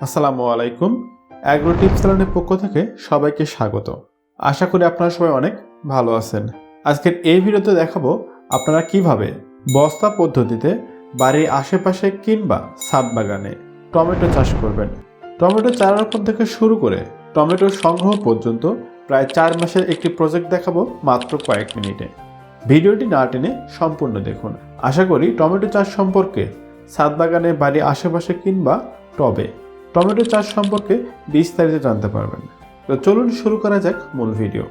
আসসালামু আলাইকুম। Agro tips চ্যানেলের পক্ষ থেকে সবাইকে স্বাগত। আশা করি আপনারা সবাই অনেক ভালো আছেন। আজকের এই ভিডিওতে দেখাবো আপনারা কীভাবে বস্তা পদ্ধতিতে বাড়ির আশেপাশে কিংবা ছাদ বাগানে টমেটো চাষ করবেন। টমেটো চারা রোপণ থেকে শুরু করে টমেটোর সংগ্রহ পর্যন্ত প্রায় চার মাসের একটি প্রজেক্ট দেখাবো মাত্র কয়েক মিনিটে। ভিডিওটি না টেনে সম্পূর্ণ দেখুন। আশা করি টমেটো চাষ সম্পর্কে ছাদ বাগানে বাড়ির আশেপাশে কিংবা টবে টমেটো চাষ সম্পর্কে বিস্তারিত জানতে পারবেন। তো চলুন শুরু করা যাক মূল ভিডিও।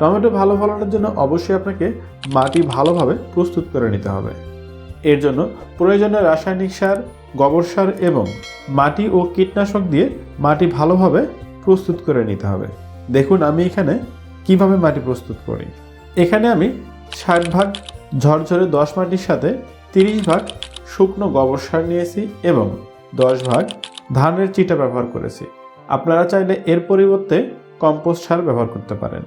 টমেটো ভালো ফলনের জন্য অবশ্যই আপনাকে মাটি ভালোভাবে প্রস্তুত করে নিতে হবে। এর জন্য প্রয়োজনীয় রাসায়নিক সার, গোবর সার এবং মাটি ও কীটনাশক দিয়ে মাটি ভালোভাবে প্রস্তুত করে নিতে হবে। দেখুন আমি এখানে কীভাবে মাটি প্রস্তুত করি। এখানে আমি ষাট ভাগ ঝরঝরে দশ মাটির সাথে তিরিশ ভাগ শুকনো গোবর সার নিয়েছি এবং দশ ভাগ ধানের চিটা ব্যবহার করেছি। আপনারা চাইলে এর পরিবর্তে কম্পোস্ট সার ব্যবহার করতে পারেন।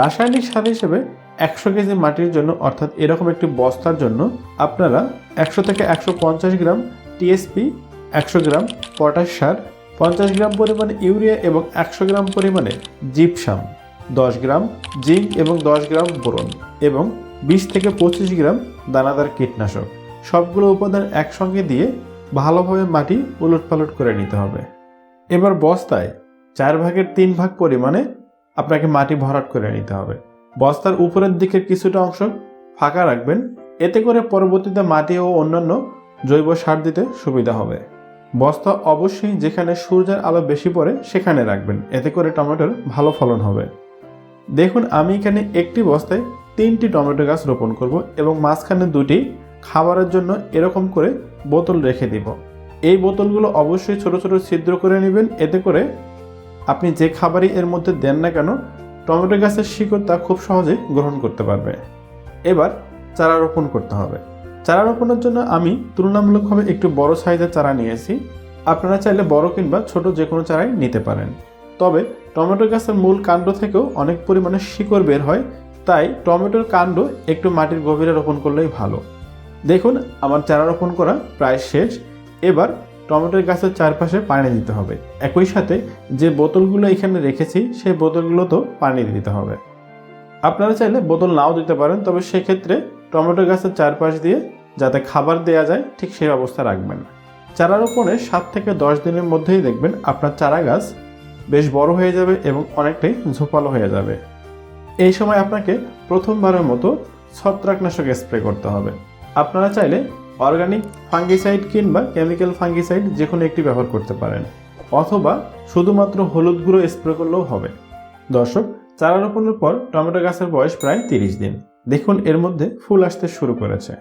রাসায়নিক সার হিসেবে একশো কেজি মাটির জন্য, অর্থাৎ এরকম একটি বস্তার জন্য, আপনারা একশো থেকে একশো পঞ্চাশ গ্রাম টিএসপি, একশো গ্রাম পটাশ সার, পঞ্চাশ গ্রাম পরিমাণে ইউরিয়া এবং একশো গ্রাম পরিমাণে জিপসাম, দশ গ্রাম জিঙ্ক এবং দশ গ্রাম বোরন এবং বিশ থেকে পঁচিশ গ্রাম দানাদার কীটনাশক। সবগুলো উপাদান একসঙ্গে দিয়ে ভালোভাবে মাটি উলট পালট করে নিতে হবে। এবার বস্তায় চার ভাগের তিন ভাগ পরিমাণে আপনাকে মাটি ভরাট করে নিতে হবে। বস্তার উপরের দিকের কিছুটা অংশ ফাঁকা রাখবেন। এতে করে পরবর্তীতে মাটি ও অন্যান্য জৈব সার দিতে সুবিধা হবে। বস্তা অবশ্যই যেখানে সূর্যের আলো বেশি পড়ে সেখানে রাখবেন। এতে করে টমেটোর ভালো ফলন হবে। দেখুন, আমি এখানে একটি বস্তায় তিনটি টমেটো গাছ রোপণ করব এবং মাঝখানে দুটি খাবারের জন্য এরকম করে বোতল রেখে দিব। এই বোতলগুলো অবশ্যই ছোট ছোট ছিদ্র করে নেবেন। এতে করে আপনি যে খাবারই এর মধ্যে দেন না কেন, টমেটো গাছের শিকড় তা খুব সহজে গ্রহণ করতে পারবে। এবার চারা রোপণ করতে হবে। চারা রোপণের জন্য আমি তুলনামূলকভাবে একটু বড় সাইজের চারা নিয়েছি। আপনারা চাইলে বড় কিংবা ছোট যে কোনো চারাই নিতে পারেন। তবে টমেটো গাছের মূল কাণ্ড থেকেও অনেক পরিমাণে শিকড় বের হয়। তাই টমেটোর কাণ্ড একটু মাটির গভীরে রোপণ করলেই ভালো। দেখুন, আমার চারা রোপণ করা প্রায় শেষ। এবার টমেটোর গাছের চারপাশে পানি দিতে হবে। একই সাথে যে বোতলগুলো এখানে রেখেছি, সেই বোতলগুলোতেও পানি দিতে হবে। আপনারা চাইলে বোতল নাও দিতে পারেন, তবে সেক্ষেত্রে টমেটো গাছের চারপাশ দিয়ে যাতে খাবার দেওয়া যায়, ঠিক সেই অবস্থা রাখবেন। চারা রোপণের সাত থেকে দশ দিনের মধ্যেই দেখবেন আপনার চারা গাছ বেশ বড় হয়ে যাবে এবং অনেকটাই ঝোপালো হয়ে যাবে। এই সময় আপনাকে প্রথমবারের মতো ছত্রাকনাশক স্প্রে করতে হবে। আপনারা চাইলে অর্গানিক ফাঙ্গিসাইড কিংবা কেমিক্যাল ফাঙ্গিসাইড যে কোনো একটি ব্যবহার করতে পারেন, অথবা শুধুমাত্র হলুদ গুঁড়ো স্প্রে করলেও হবে। দর্শক, চারা রোপণের পর টমেটো গাছের বয়স প্রায় তিরিশ দিন। দেখুন, এর মধ্যে ফুল আসতে শুরু করেছে।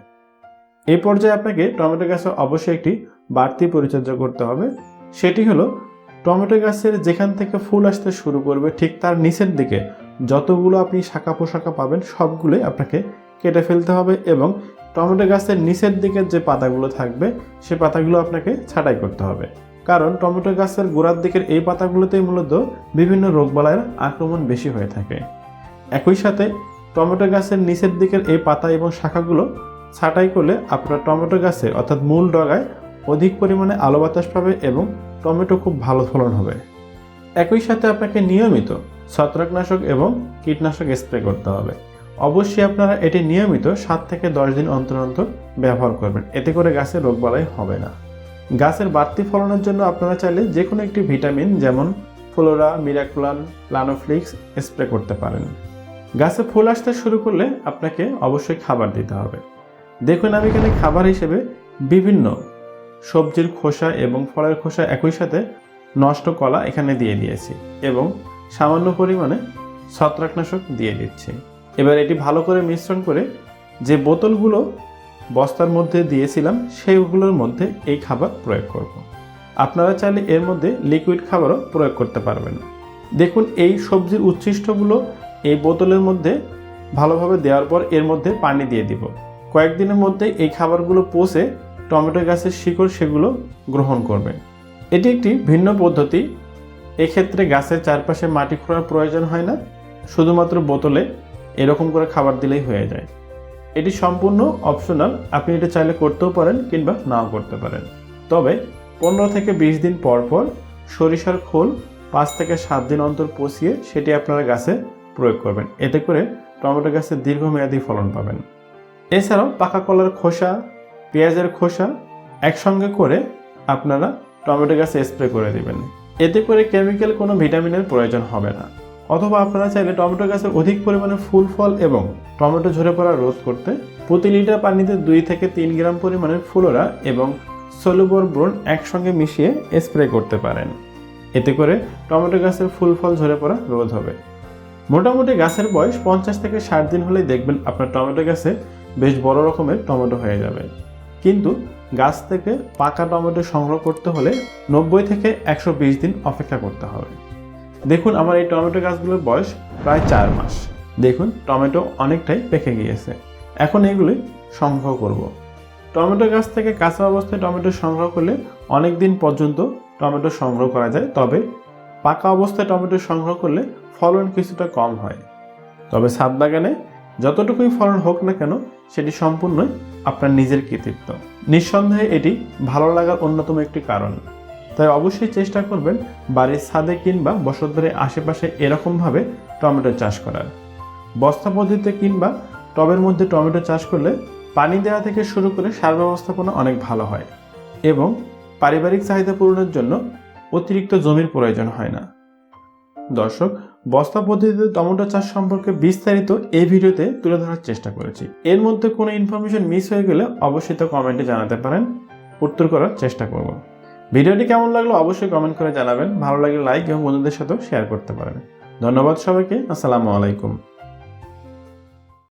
এই পর্যায়ে আপনাকে টমেটো গাছে অবশ্যই একটি বাড়তি পরিচর্যা করতে হবে। সেটি হলো, টমেটো গাছের যেখান থেকে ফুল আসতে শুরু করবে ঠিক তার নিচের দিকে যতগুলো আপনি শাখা পোশাখা পাবেন, সবগুলোই আপনাকে কেটে ফেলতে হবে এবং টমেটো গাছের নিচের দিকের যে পাতাগুলো থাকবে, সে পাতাগুলো আপনাকে ছাঁটাই করতে হবে। কারণ টমেটো গাছের গোড়ার দিকের এই পাতাগুলোতেই মূলত বিভিন্ন রোগবালাইয়ের আক্রমণ বেশি হয়ে থাকে। একই সাথে টমেটো গাছের নিচের দিকের এই পাতা এবং শাখাগুলো ছাঁটাই করলে আপনার টমেটো গাছে, অর্থাৎ মূল ডগায় অধিক পরিমাণে আলো বাতাস পাবে এবং টমেটো খুব ভালো ফলন হবে। একই সাথে আপনাকে নিয়মিত ছত্রাকনাশক এবং কীটনাশক স্প্রে করতে হবে। অবশ্যই আপনারা এটি নিয়মিত সাত থেকে দশ দিন অন্তর অন্তর ব্যবহার করবেন। এতে করে গাছের রোগবালাই হবে না। গাছের বাড়তি ফলনের জন্য আপনারা চাইলে যে কোনো একটি ভিটামিন যেমন ফ্লোরা, মিরাকুলান লানোফ্লিক্স স্প্রে করতে পারেন। গাছে ফুল আসতে শুরু করলে আপনাকে অবশ্যই খাবার দিতে হবে। দেখুন, আমি এখানে খাবার হিসেবে বিভিন্ন সবজির খোসা এবং ফলের খোসা একই সাথে নষ্ট কলা এখানে দিয়ে দিয়েছি এবং সামান্য পরিমাণে ছত্রাকনাশক দিয়ে দিচ্ছি। এবার এটি ভালো করে মিশ্রণ করে যে বোতলগুলো বস্তার মধ্যে দিয়েছিলাম, সেইগুলোর মধ্যে এই খাবার প্রয়োগ করব। আপনারা চাইলে এর মধ্যে লিকুইড খাবারও প্রয়োগ করতে পারবেন। দেখুন, এই সবজির উচ্ছিষ্টগুলো এই বোতলের মধ্যে ভালোভাবে দেওয়ার পর এর মধ্যে পানি দিয়ে দিব। কয়েকদিনের মধ্যে এই খাবারগুলো পচে টমেটো গাছের শিকড় সেগুলো গ্রহণ করবে। এটি একটি ভিন্ন পদ্ধতি। এক্ষেত্রে গাছের চারপাশে মাটি খোঁড়ার প্রয়োজন হয় না, শুধুমাত্র বোতলে এরকম করে খাবার দিলেই হয়ে যায়। এটি সম্পূর্ণ অপশনাল, আপনি এটা চাইলে করতেও পারেন কিংবা নাও করতে পারেন। তবে পনেরো থেকে বিশ দিন পর পর সরিষার খোল পাঁচ থেকে সাত দিন অন্তর পচিয়ে সেটি আপনারা গাছে প্রয়োগ করবেন। এতে করে টমেটো গাছে দীর্ঘমেয়াদী ফলন পাবেন। এছাড়াও পাকা কলার খোসা, পেঁয়াজের খোসা একসঙ্গে করে আপনারা টমেটো গাছে স্প্রে করে দিবেন। এতে করে কেমিক্যাল কোনো ভিটামিনের প্রয়োজন হবে না। অথবা আপনারা চাইলে টমেটো গাছের অধিক পরিমাণে ফুল, ফল এবং টমেটো ঝরে পড়া রোধ করতে প্রতি লিটার পানিতে দুই থেকে তিন গ্রাম পরিমাণের ফুলোরা এবং সলুবর ব্রোন একসঙ্গে মিশিয়ে স্প্রে করতে পারেন। এতে করে টমেটো গাছের ফুল, ফল ঝরে পড়া রোধ হবে। মোটামুটি গাছের বয়স পঞ্চাশ থেকে ষাট দিন হলেই দেখবেন আপনার টমেটো গাছে বেশ বড় রকমের টমেটো হয়ে যাবে। কিন্তু গাছ থেকে পাকা টমেটো সংগ্রহ করতে হলে নব্বই থেকে একশো বিশ দিন অপেক্ষা করতে হবে। দেখুন আমার এই টমেটো গাছগুলোর বয়স প্রায় চার মাস। দেখুন, টমেটো অনেকটাই পেকে গিয়েছে। এখন এগুলি সংগ্রহ করব। টমেটো গাছ থেকে কাঁচা অবস্থায় টমেটো সংগ্রহ করলে অনেক দিন পর্যন্ত টমেটো সংগ্রহ করা যায়, তবে পাকা অবস্থায় টমেটো সংগ্রহ করলে ফলন কিছুটা কম হয়। তবে ছাদ বাগানে যতটুকুই ফলন হোক না কেন, সেটি সম্পূর্ণই আপনার নিজের কৃতিত্ব। নিঃসন্দেহে এটি ভালো লাগার অন্যতম একটি কারণ। তাই অবশ্যই চেষ্টা করবেন বাড়ির ছাদে কিংবা বসতবাড়ির আশেপাশে এরকমভাবে টমেটো চাষ করার। বস্তা পদ্ধতিতে কিংবা টবের মধ্যে টমেটো চাষ করলে পানি দেওয়া থেকে শুরু করে সার ব্যবস্থাপনা অনেক ভালো হয় এবং পারিবারিক চাহিদা পূরণের জন্য অতিরিক্ত জমির প্রয়োজন হয় না। দর্শক বস্তা পদ্ধতিতে টমেটো চাষ সম্পর্কে বিস্তারিত এই ভিডিওতে তুলে ধরার চেষ্টা করেছি। এর মধ্যে কোনো ইনফরমেশন মিস হয়ে গেলে অবশ্যই তো কমেন্টে জানাতে পারেন। উত্তর করার চেষ্টা করব। ভিডিওটি কেমন লাগল অবশ্যই কমেন্ট করে জানাবেন। ভালো লাগলে লাইক এবং বন্ধুদের সাথেও শেয়ার করতে পারেন। ধন্যবাদ সবাইকে। আসসালামু আলাইকুম।